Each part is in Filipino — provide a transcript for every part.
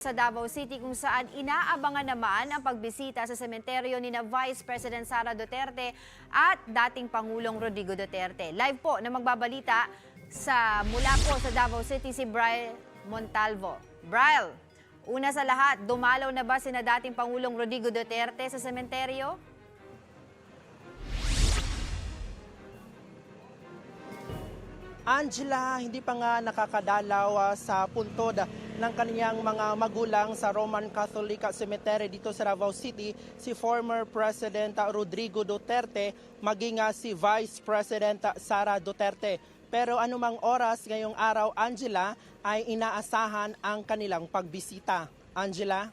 sa Davao City kung saan inaabangan naman ang pagbisita sa sementeryo ni na Vice President Sara Duterte at dating Pangulong Rodrigo Duterte. Live po na magbabalita sa mula po sa Davao City si Brian Montalvo. Brian, una sa lahat, dumalaw na ba sina dating Pangulong Rodrigo Duterte sa sementeryo? Angela, hindi pa nga nakakadalaw ah, sa puntod ng kaniyang mga magulang sa Roman Catholic Cemetery dito sa Davao City, si former President ah, Rodrigo Duterte, maging ah, si Vice President ah, Sara Duterte. Pero anumang oras ngayong araw, Angela, ay inaasahan ang kanilang pagbisita. Angela?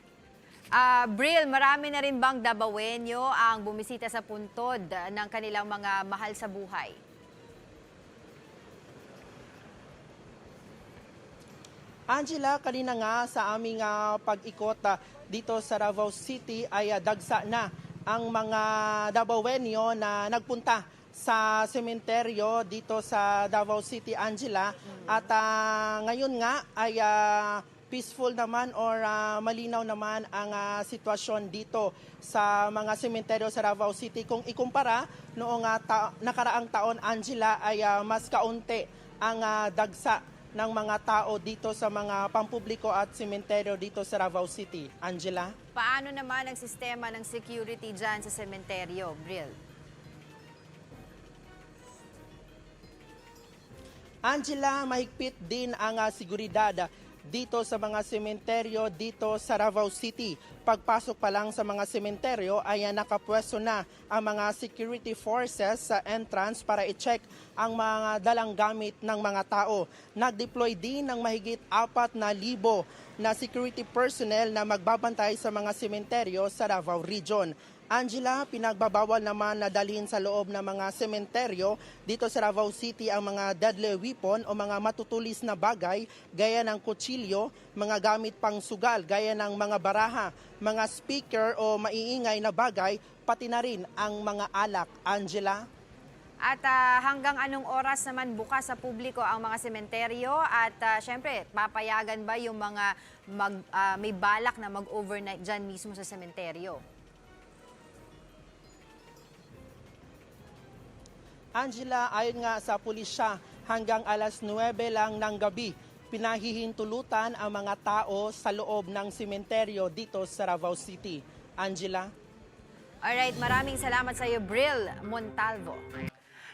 Ah, Bril, marami na rin bang Dabawenyo ang bumisita sa puntod ng kanilang mga mahal sa buhay? Angela, kanina nga sa aming ah, pag-ikot ah, dito sa Davao City ay ah, dagsa na ang mga Davaoenyo na nagpunta sa sementeryo dito sa Davao City, Angela. At ah, ngayon nga ay ah, peaceful naman or ah, malinaw naman ang ah, sitwasyon dito sa mga sementeryo sa Davao City. Kung ikumpara noong ah, ta- nakaraang taon, Angela, ay ah, mas kaunti ang ah, dagsa ng mga tao dito sa mga pampubliko at sementeryo dito sa Davao City. Angela? Paano naman ang sistema ng security dyan sa sementeryo, Bril? Angela, mahigpit din ang ah, seguridad dito sa mga sementeryo dito sa Davao City. Pagpasok pa lang sa mga sementeryo ay nakapwesto na ang mga security forces sa entrance para i-check ang mga dalang gamit ng mga tao. Nag-deploy din ng mahigit apat na security personnel na magbabantay sa mga sementeryo sa Davao Region. Angela, pinagbabawal naman na dalhin sa loob ng mga sementeryo dito sa Davao City ang mga deadly weapon o mga matutulis na bagay gaya ng kutsilyo, mga gamit pang sugal gaya ng mga baraha, mga speaker o maiingay na bagay, pati na rin ang mga alak. Angela? At ah, hanggang anong oras naman bukas sa publiko ang mga sementeryo? At ah, syempre, papayagan ba yung mga mag, ah, may balak na mag-overnight dyan mismo sa sementeryo? Angela, ayon nga sa pulisya, hanggang alas 9 lang ng gabi, pinahihintulutan ang mga tao sa loob ng sementeryo dito sa Davao City. Angela? Alright, maraming salamat sa iyo, Bril Montalvo.